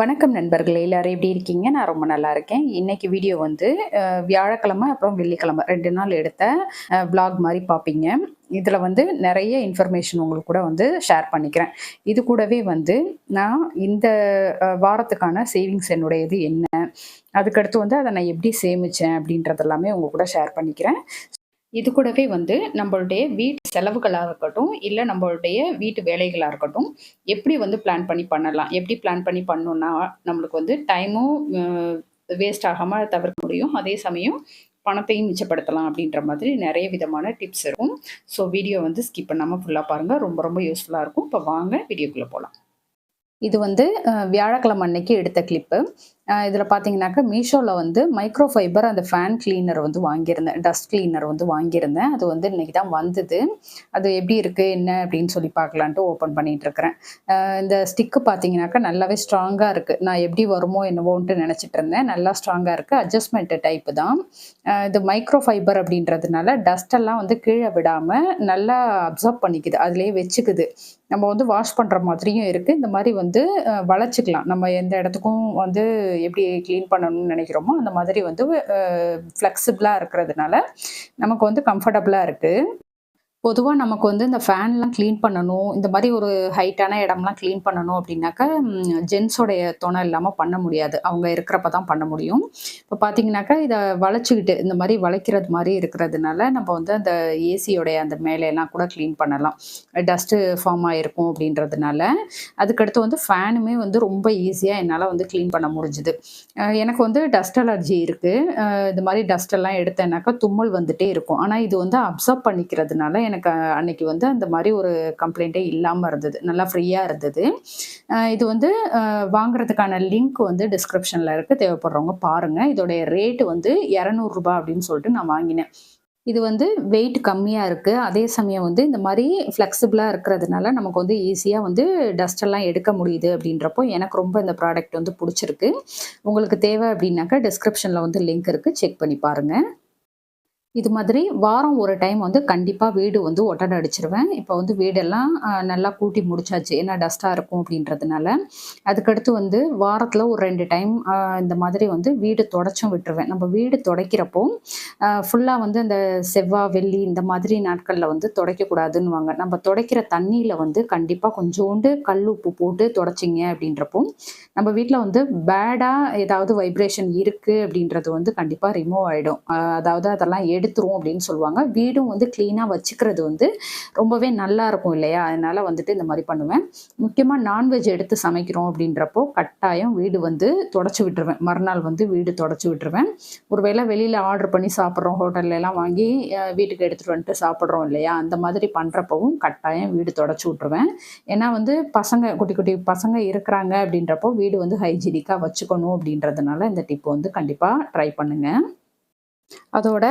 வணக்கம் நண்பர்களே எல்லாரும் எப்படி இருக்கீங்க? நான் ரொம்ப நல்லா இருக்கேன். இன்னைக்கு வீடியோ வந்து வியாழக்கிழமை அப்புறம் வெள்ளிக்கிழமை. ரெண்டு நாள் எடுத்த vlog மாதிரி பார்ப்பீங்க இதில் வந்து நிறைய இன்ஃபர்மேஷன் உங்களுக்கு கூட வந்து ஷேர் பண்ணிக்கிறேன். இது கூடவே வந்து நான் இந்த வாரத்துக்கான சேவிங்ஸ் என்னுடையது என்ன? அதுக்கடுத்து வந்து அதை நான் எப்படி சேமித்தேன் அப்படின்றது எல்லாமே கூட ஷேர் பண்ணிக்கிறேன். இது கூடவே வந்து நம்மளுடைய வீட்டு செலவுகளாக இருக்கட்டும் இல்லை நம்மளுடைய வீட்டு வேலைகளாக இருக்கட்டும் எப்படி வந்து பிளான் பண்ணி பண்ணலாம்? எப்படி பிளான் பண்ணி பண்ணோன்னா நம்மளுக்கு வந்து டைமும் வேஸ்ட் ஆகாமல் தவிர்க்க முடியும். அதே சமயம் பணத்தையும் மிச்சப்படுத்தலாம் அப்படின்ற மாதிரி நிறைய விதமான டிப்ஸ் இருக்கும். ஸோ வீடியோ வந்து ஸ்கிப் பண்ணாமல் ஃபுல்லாக பாருங்கள் ரொம்ப ரொம்ப யூஸ்ஃபுல்லாக இருக்கும். இப்போ வாங்க வீடியோக்குள்ளே போகலாம் இது வந்து வியாழக்கிழமை அன்னைக்கு எடுத்த கிளிப்பு இதில் பார்த்தீங்கன்னாக்கா மீஷோவில் வந்து மைக்ரோ ஃபைபர் அந்த ஃபேன் கிளீனர் வந்து வாங்கியிருந்தேன். டஸ்ட் கிளீனர் வந்து வாங்கியிருந்தேன். அது வந்து இன்னைக்கு தான் வந்தது. அது எப்படி இருக்குது என்ன அப்படின்னு சொல்லி பார்க்கலான்ட்டு ஓப்பன் பண்ணிட்டு இருக்கிறேன் இந்த ஸ்டிக்கு பார்த்தீங்கன்னாக்கா நல்லாவே ஸ்ட்ராங்காக இருக்குது நான் எப்படி வருமோ என்னவோன்ட்டு நினச்சிட்டு இருந்தேன் நல்லா ஸ்ட்ராங்காக இருக்குது அட்ஜஸ்ட்மெண்ட் டைப்பு தான். இது மைக்ரோ ஃபைபர் அப்படின்றதுனால டஸ்டெல்லாம் வந்து கீழே விடாமல் நல்லா அப்சர்வ் பண்ணிக்குது. அதுலேயே வச்சுக்குது. நம்ம வந்து வாஷ் பண்ணுற மாதிரியும் இருக்குது இந்த மாதிரி வந்து வளச்சிக்கலாம் வளைச்சிக்கலாம். நம்ம எந்த இடத்துக்கும் வந்து எப்படி க்ளீன் பண்ணணும்னு நினைக்கிறோமோ அந்த மாதிரி வந்து ஃப்ளெக்சிபிளாக இருக்கிறதுனால நமக்கு வந்து கம்ஃபர்டபுளாக இருக்குது பொதுவாக நமக்கு வந்து இந்த ஃபேன்லாம் க்ளீன் பண்ணணும் இந்த மாதிரி ஒரு ஹைட்டான இடம்லாம் க்ளீன் பண்ணணும் அப்படின்னாக்கா ஜென்ஸோடைய துணை இல்லாமல் பண்ண முடியாது. அவங்க இருக்கிறப்ப தான் பண்ண முடியும். இப்போ பார்த்தீங்கன்னாக்கா இதை வளைச்சிக்கிட்டு இந்த மாதிரி வளைக்கிறது மாதிரி இருக்கிறதுனால நம்ம வந்து அந்த ஏசியோடைய அந்த மேலையெல்லாம் கூட க்ளீன் பண்ணலாம். டஸ்ட்டு ஃபார்ம் ஆகிருக்கும் அப்படின்றதுனால. அதுக்கடுத்து வந்து ஃபேனுமே வந்து ரொம்ப ஈஸியாக என்னால் வந்து க்ளீன் பண்ண முடிஞ்சுது. எனக்கு வந்து டஸ்ட் அலர்ஜி இருக்குது இந்த மாதிரி டஸ்ட் எல்லாம் எடுத்தேன்னாக்கா தும்மல் வந்துட்டே இருக்கும். ஆனால் இது வந்து அப்சர்வ் பண்ணிக்கிறதுனால எனக்கு எனக்கு அன்னைக்கு வந்து அந்த மாதிரி ஒரு கம்ப்ளைண்ட்டே இல்லாமல் இருந்தது. நல்லா ஃப்ரீயாக இருந்தது. இது வந்து வாங்குறதுக்கான லிங்க் வந்து டிஸ்கிரிப்ஷனில் இருக்குது தேவைப்படுறவங்க பாருங்கள் இதோடைய ரேட்டு வந்து இரநூறுபா அப்படின்னு சொல்லிட்டு நான் வாங்கினேன். இது வந்து வெயிட் கம்மியாக இருக்குது அதே சமயம் வந்து இந்த மாதிரி ஃப்ளெக்சிபிளாக இருக்கிறதுனால நமக்கு வந்து ஈஸியாக வந்து டஸ்டெல்லாம் எடுக்க முடியுது அப்படின்றப்போ எனக்கு ரொம்ப இந்த ப்ராடக்ட் வந்து பிடிச்சிருக்கு. உங்களுக்கு தேவை அப்படின்னாக்கா டிஸ்கிரிப்ஷனில் வந்து லிங்க் இருக்குது செக் பண்ணி பாருங்கள் இது மாதிரி வாரம் ஒரு டைம் வந்து கண்டிப்பாக வீடு வந்து ஒட்டடை அடிச்சிருவேன். இப்போ வந்து வீடெல்லாம் நல்லா கூட்டி முடிச்சாச்சு. ஏன்னா டஸ்ட்டாக இருக்கும் அப்படின்றதுனால. அதுக்கடுத்து வந்து வாரத்தில் ஒரு ரெண்டு டைம் இந்த மாதிரி வந்து வீடு தொடச்சும் விட்டுருவேன். நம்ம வீடு துடைக்கிறப்போ ஃபுல்லாக வந்து அந்த செவ்வாய் வெள்ளி இந்த மாதிரி நாட்களில் வந்து துடைக்கக்கூடாதுன்னுவாங்க. நம்ம துடைக்கிற தண்ணியில் வந்து கண்டிப்பாக கொஞ்சோண்டு கல் உப்பு போட்டு தொடச்சிங்க அப்படின்றப்போ நம்ம வீட்டில் வந்து பேடாக ஏதாவது வைப்ரேஷன் இருக்குது அப்படின்றது வந்து கண்டிப்பாக ரிமூவ் ஆகிடும் அதாவது அதெல்லாம் எடுத்துரும் அப்படின்னு சொல்லுவாங்க. வீடும் வந்து க்ளீனாக வச்சுக்கிறது வந்து ரொம்பவே நல்லா இருக்கும் இல்லையா? அதனால வந்துட்டு இந்த மாதிரி பண்ணுவேன். முக்கியமாக நான்வெஜ் எடுத்து சமைக்கிறோம் அப்படின்றப்போ கட்டாயம் வீடு வந்து தொடச்சி விட்டுருவேன். மறுநாள் வந்து வீடு தொடச்சி விட்டுருவேன். ஒருவேளை வெளியில் ஆர்டர் பண்ணி சாப்பிட்றோம். ஹோட்டல்லெல்லாம் வாங்கி வீட்டுக்கு எடுத்துகிட்டு வந்துட்டு சாப்பிட்றோம் இல்லையா? அந்த மாதிரி பண்ணுறப்பவும் கட்டாயம் வீடு தொடச்சி விட்டுருவேன். ஏன்னா வந்து பசங்க குட்டி குட்டி பசங்க இருக்கிறாங்க அப்படின்றப்போ வீடு வந்து ஹைஜீனிக்காக வச்சுக்கணும் அப்படின்றதுனால இந்த டிப் வந்து கண்டிப்பாக ட்ரை பண்ணுங்கள் அதோட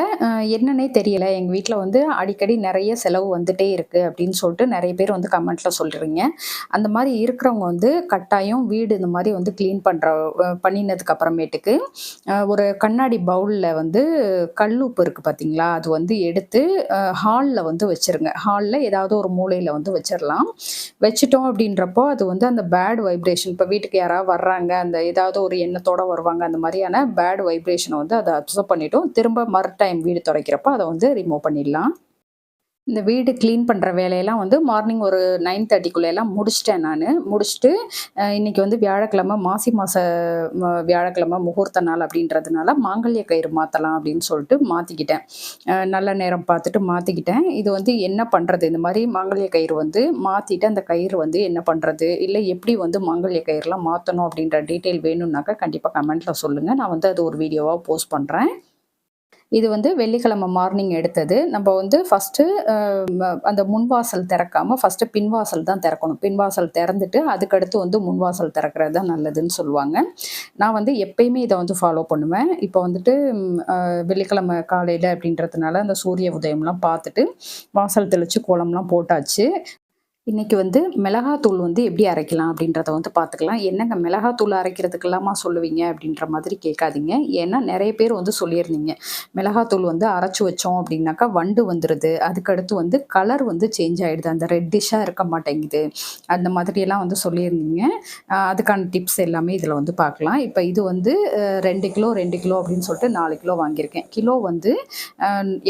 என்னன்னே தெரியல. எங்கள் வீட்டில் வந்து அடிக்கடி நிறைய செலவு வந்துட்டே இருக்குது அப்படின்னு சொல்லிட்டு நிறைய பேர் வந்து கமெண்ட்டில் சொல்கிறீங்க அந்த மாதிரி இருக்கிறவங்க வந்து கட்டாயம் வீடு இந்த மாதிரி வந்து க்ளீன் பண்ணுற பண்ணினதுக்கு அப்புறமேட்டுக்கு ஒரு கண்ணாடி பவுலில் வந்து கல்லுப்பு இருக்குது பார்த்தீங்களா அது வந்து எடுத்து ஹாலில் வந்து வச்சுருங்க. ஹாலில் ஏதாவது ஒரு மூலையில் வந்து வச்சிடலாம் வச்சிட்டோம் அப்படின்றப்போ அது வந்து அந்த பேட் வைப்ரேஷன் இப்போ வீட்டுக்கு யாராவது வர்றாங்க அந்த ஏதாவது ஒரு எண்ணத்தோட வருவாங்க அந்த மாதிரியான பேட் வைப்ரேஷனை வந்து அதை அப்சர்வ் பண்ணிட்டோம். திரும்ப மறு டைம் வீடு துடைக்கிறப்போ அதை வந்து ரிமூவ் பண்ணிடலாம். இந்த வீடு க்ளீன் பண்ணுற வேலையெல்லாம் வந்து மார்னிங் ஒரு நைன் தேர்ட்டிக்குள்ளெல்லாம் முடிச்சிட்டேன் நான். முடிச்சுட்டு இன்றைக்கி வந்து வியாழக்கிழமை மாசி மாத வியாழக்கிழமை முகூர்த்த நாள் அப்படின்றதுனால மாங்கல்ய கயிறு மாற்றலாம் அப்படின்னு சொல்லிட்டு மாற்றிக்கிட்டேன் நல்ல நேரம் பார்த்துட்டு மாற்றிக்கிட்டேன் இது வந்து என்ன பண்ணுறது இந்த மாதிரி மாங்கல்ய கயிறு வந்து மாற்றிட்டு அந்த கயிறு வந்து என்ன பண்ணுறது இல்லை எப்படி வந்து மாங்கல்ய கயிறுலாம் மாற்றணும் அப்படின்ற டீட்டெயில் வேணும்னாக்கா கண்டிப்பாக கமெண்ட்டில் சொல்லுங்கள் நான் வந்து அது ஒரு வீடியோவாக போஸ்ட் பண்ணுறேன் இது வந்து வெள்ளிக்கிழமை மார்னிங் எடுத்தது. நம்ம வந்து ஃபஸ்ட்டு அந்த முன்வாசல் திறக்காம ஃபஸ்ட்டு பின்வாசல் தான் திறக்கணும். பின்வாசல் திறந்துட்டு அதுக்கடுத்து வந்து முன்வாசல் திறக்கிறது தான் நல்லதுன்னு சொல்லுவாங்க. நான் வந்து எப்பயுமே இதை வந்து ஃபாலோ பண்ணுவேன். இப்போ வந்துட்டு வெள்ளிக்கிழமை காலையில் அப்படின்றதுனால அந்த சூரிய உதயம்லாம் பார்த்துட்டு வாசல் தெளித்து கோலம்லாம் போட்டாச்சு. இன்றைக்கி வந்து மிளகாத்தூள் வந்து எப்படி அரைக்கலாம் அப்படின்றத வந்து பார்த்துக்கலாம். என்னங்க மிளகாத்தூள் அரைக்கிறதுக்கெல்லாமா சொல்லுவீங்க அப்படின்ற மாதிரி கேட்காதீங்க. ஏன்னா நிறைய பேர் வந்து சொல்லியிருந்தீங்க. மிளகாத்தூள் வந்து அரைச்சி வச்சோம் அப்படின்னாக்கா வண்டு வந்துடுது அதுக்கடுத்து வந்து கலர் வந்து சேஞ்ச் ஆகிடுது அந்த ரெட்டிஷாக இருக்க மாட்டேங்குது. அந்த மாதிரியெல்லாம் வந்து சொல்லியிருந்தீங்க. அதுக்கான டிப்ஸ் எல்லாமே இதில் வந்து பார்க்கலாம். இப்போ இது வந்து ரெண்டு கிலோ ரெண்டு கிலோ அப்படின்னு சொல்லிட்டு நாலு கிலோ வாங்கியிருக்கேன். கிலோ வந்து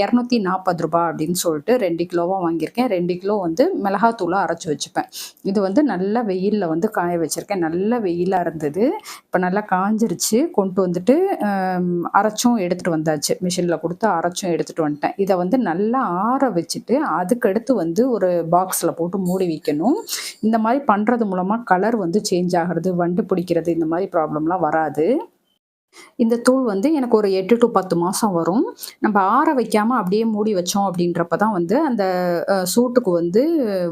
இரநூத்தி நாற்பது ரூபாய் அப்படின்னு சொல்லிட்டு ரெண்டு கிலோவாக வாங்கியிருக்கேன். ரெண்டு கிலோ வந்து மிளகாத்தூளாக அரைச்சி வச்சுப்பேன். இது வந்து நல்ல வெயிலில் வந்து காய வச்சுருக்கேன். நல்ல வெயிலாக இருந்தது. இப்போ நல்லா காஞ்சிருச்சு. கொண்டு வந்துட்டு அரைச்சும் எடுத்துகிட்டு வந்தாச்சு. மிஷினில் கொடுத்து அரைச்சும் எடுத்துகிட்டு வந்துட்டேன். இதை வந்து நல்லா ஆற வச்சுட்டு அதுக்கடுத்து வந்து ஒரு பாக்ஸில் போட்டு மூடி வைக்கணும். இந்த மாதிரி பண்ணுறது மூலமாக கலர் வந்து சேஞ்ச் ஆகிறது வண்டு பிடிக்கிறது இந்த மாதிரி ப்ராப்ளம்லாம் வராது. இந்த தூள் வந்து எனக்கு ஒரு எட்டு டு பத்து மாதம் வரும். நம்ம ஆற வைக்காமல் அப்படியே மூடி வச்சோம் அப்படின்றப்ப தான் வந்து அந்த சூட்டுக்கு வந்து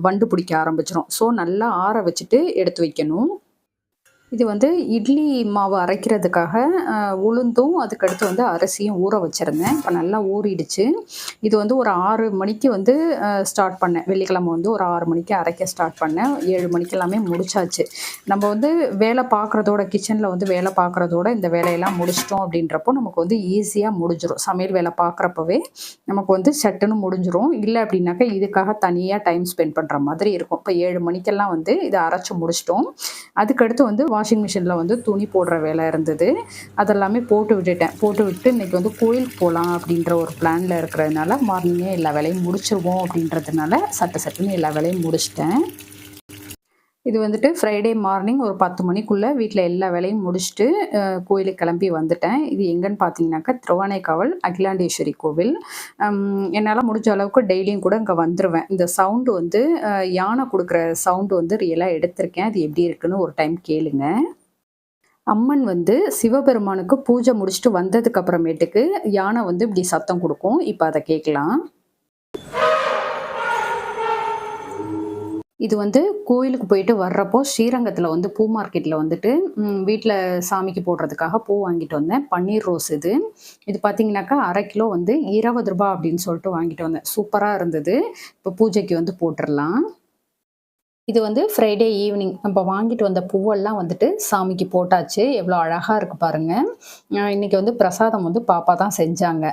வண்டு பிடிக்க ஆரம்பிச்சிடும் ஸோ நல்லா ஆற வச்சுட்டு எடுத்து வைக்கணும். இது வந்து இட்லி மாவு அரைக்கிறதுக்காக உளுந்தும் அதுக்கடுத்து வந்து அரிசியும் ஊற வச்சுருந்தேன். இப்போ நல்லா ஊறிடுச்சு. இது வந்து ஒரு ஆறு மணிக்கு வந்து ஸ்டார்ட் பண்ணேன். வெள்ளிக்கிழமை வந்து ஒரு ஆறு மணிக்கு அரைக்க ஸ்டார்ட் பண்ணேன். ஏழு மணிக்கு எல்லாமே முடிச்சாச்சு. நம்ம வந்து வேலை பார்க்குறதோட கிச்சனில் வந்து வேலை பார்க்குறதோட இந்த வேலையெல்லாம் முடிச்சிட்டோம் அப்படின்றப்போ நமக்கு வந்து ஈஸியாக முடிஞ்சிடும் சமையல் வேலை பார்க்குறப்பவே நமக்கு வந்து சட்டுன்னு முடிஞ்சிடும் இல்லை அப்படின்னாக்கா இதுக்காக தனியாக டைம் ஸ்பெண்ட் பண்ணுற மாதிரி இருக்கும். இப்போ ஏழு மணிக்கெல்லாம் வந்து இதை அரைச்சி முடிச்சிட்டோம். அதுக்கடுத்து வந்து வாஷிங் மிஷினில் வந்து துணி போடுற வேலை இருந்தது. அதெல்லாமே போட்டு விட்டுட்டேன். போட்டு விட்டு இன்றைக்கி வந்து கோயிலுக்கு போகலாம் அப்படின்ற ஒரு பிளானில் இருக்கிறதுனால மார்னிங்கே எல்லா வேலையும் முடிச்சிருவோம் அப்படின்றதுனால சட்ட சட்டுன்னு எல்லா வேலையும் முடிச்சிட்டேன். இது வந்துட்டு ஃப்ரைடே மார்னிங் ஒரு பத்து மணிக்குள்ளே வீட்டில் எல்லா வேலையும் முடிச்சுட்டு கோயிலுக்கு கிளம்பி வந்துட்டேன். இது எங்கன்னு பார்த்தீங்கன்னாக்கா திருவானைக்காவல் அகிலாண்டேஸ்வரி கோவில். என்னால் முடிஞ்ச அளவுக்கு டெய்லியும் கூட இங்கே வந்துடுவேன் இந்த சவுண்டு வந்து யானை கொடுக்குற சவுண்டு வந்து ரியலாக எடுத்திருக்கேன். அது எப்படி இருக்குன்னு ஒரு டைம் கேளுங்க. அம்மன் வந்து சிவபெருமானுக்கு பூஜை முடிச்சுட்டு வந்ததுக்கு அப்புறமேட்டுக்கு யானை வந்து இப்படி சத்தம் கொடுக்கும். இப்போ அதை கேட்கலாம். இது வந்து கோயிலுக்கு போயிட்டு வர்றப்போ ஸ்ரீரங்கத்தில் வந்து பூ மார்க்கெட்டில் வந்துட்டு வீட்டில் சாமிக்கு போடுறதுக்காக பூ வாங்கிட்டு வந்தேன். பன்னீர் ரோஸ் இது. இது பார்த்தீங்கன்னாக்கா அரை கிலோ வந்து இருபது ரூபா அப்படின்னு சொல்லிட்டு வாங்கிட்டு வந்தேன். சூப்பராக இருந்தது. இப்போ பூஜைக்கு வந்து போட்டுடலாம். இது வந்து ஃப்ரைடே ஈவினிங். நம்ம வாங்கிட்டு வந்த பூவெல்லாம் வந்துட்டு சாமிக்கு போட்டாச்சு. எவ்வளோ அழகாக இருக்குது பாருங்கள் இன்றைக்கி வந்து பிரசாதம் வந்து பாப்பா தான் செஞ்சாங்க.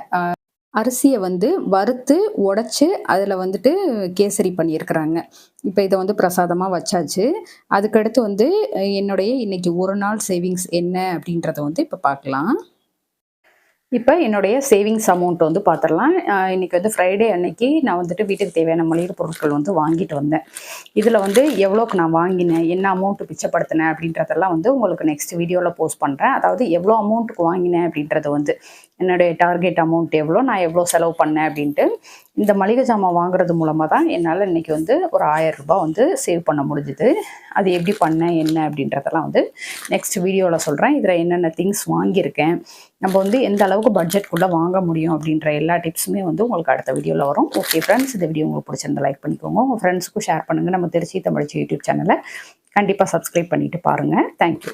அரிசியை வந்து வறுத்து உடைச்சு அதில் வந்துட்டு கேசரி பண்ணியிருக்கிறாங்க. இப்போ இதை வந்து பிரசாதமாக வச்சாச்சு. அதுக்கடுத்து வந்து என்னுடைய இன்னைக்கு ஒரு நாள் சேவிங்ஸ் என்ன அப்படின்றத வந்து இப்போ பார்க்கலாம். இப்போ என்னுடைய சேவிங்ஸ் அமௌண்ட் வந்து பார்த்துடலாம் இன்றைக்கி வந்து ஃப்ரைடே அன்னைக்கு நான் வந்துட்டு வீட்டுக்கு தேவையான மளிகை பொருட்கள் வந்து வாங்கிட்டு வந்தேன். இதில் வந்து எவ்வளோக்கு நான் வாங்கினேன் என்ன அமௌண்ட்டு பிச்சைப்படுத்தினேன் அப்படின்றதெல்லாம் வந்து உங்களுக்கு நெக்ஸ்ட் வீடியோவில் போஸ்ட் பண்ணுறேன் அதாவது எவ்வளோ அமௌண்ட்டுக்கு வாங்கினேன் அப்படின்றது வந்து என்னுடைய டார்கெட் அமௌண்ட் எவ்வளோ நான் எவ்வளோ செலவு பண்ணேன் அப்படின்ட்டு இந்த மளிகை ஜாமான் வாங்குறது மூலமாக தான் என்னால் இன்னைக்கு வந்து ஒரு ஆயிரம் ரூபாய் வந்து சேவ் பண்ண முடிஞ்சுது. அது எப்படி பண்ணேன் என்ன அப்படின்றதெல்லாம் வந்து நெக்ஸ்ட் வீடியோவில் சொல்கிறேன் இதில் என்னென்ன திங்ஸ் வாங்கியிருக்கேன் நம்ம வந்து எந்த அளவுக்கு பட்ஜெட்குள்ளே வாங்க முடியும் அப்படின்ற எல்லா டிப்ஸுமே வந்து உங்களுக்கு அடுத்த வீடியோவில் வரும். ஓகே ஃப்ரெண்ட்ஸ் இந்த வீடியோ உங்களுக்கு பிடிச்சிருந்தா லைக் பண்ணிக்கோங்க. உங்கள் ஃப்ரெண்ட்ஸுக்கும் ஷேர் பண்ணுங்கள் நம்ம திருச்சி தமிழ்ச்சி யூடியூப் சேனலை கண்டிப்பாக சப்ஸ்கிரைப் பண்ணிவிட்டு பாருங்கள் தேங்க்யூ